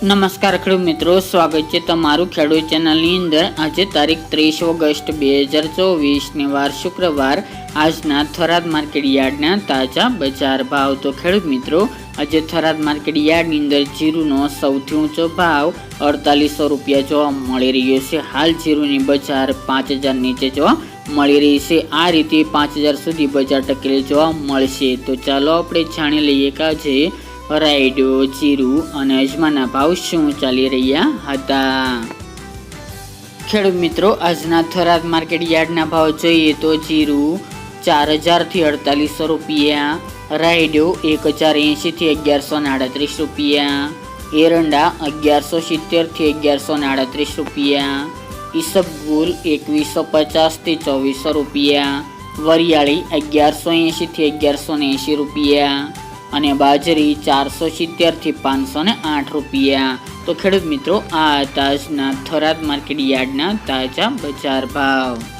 નમસ્કાર ખેડૂત મિત્રો, સ્વાગત છે તમારું ખેડૂત ચેનલની અંદર. આજે તારીખ ત્રીસ ઓગસ્ટ બે હજાર ચોવીસને વાર શુક્રવાર. આજના થરાદ માર્કેટ યાર્ડના તાજા બજાર ભાવ. તો ખેડૂત મિત્રો, આજે થરાદ માર્કેટ યાર્ડની અંદર જીરુનો સૌથી ઊંચો ભાવ અડતાલીસો રૂપિયા જોવા મળી રહ્યો છે. હાલ જીરુની બજાર પાંચ હજાર નીચે જોવા મળી રહી છે. આ રીતે પાંચ હજાર સુધી બજાર ટકેલી જોવા મળશે. તો ચાલો આપણે જાણી લઈએ કે આજે રાયડો, જીરું અને અજમાના ભાવ શું ચાલી રહ્યા હતા? ખેડૂત મિત્રો, આજના થરાદ માર્કેટ યાર્ડના ભાવ જોઈએ તો જીરું ચાર હજારથી અડતાલીસો રૂપિયા, રાયડો એક હજાર એંશીથી અગિયારસો આડત્રીસ રૂપિયા, એરંડા અગિયારસો સિત્તેરથી અગિયારસો આડત્રીસ રૂપિયા, ઈસબગુલ એકવીસો પચાસથી ચોવીસો રૂપિયા, વરિયાળી અગિયારસો એંશીથી અગિયારસો ને એંશી રૂપિયા અને બાજરી ચારસો સિત્તેરથી પાંચસો ને આઠ રૂપિયા. તો ખેડૂત મિત્રો, આ હતા આજના થરાદ માર્કેટ યાર્ડના તાજા બજાર ભાવ.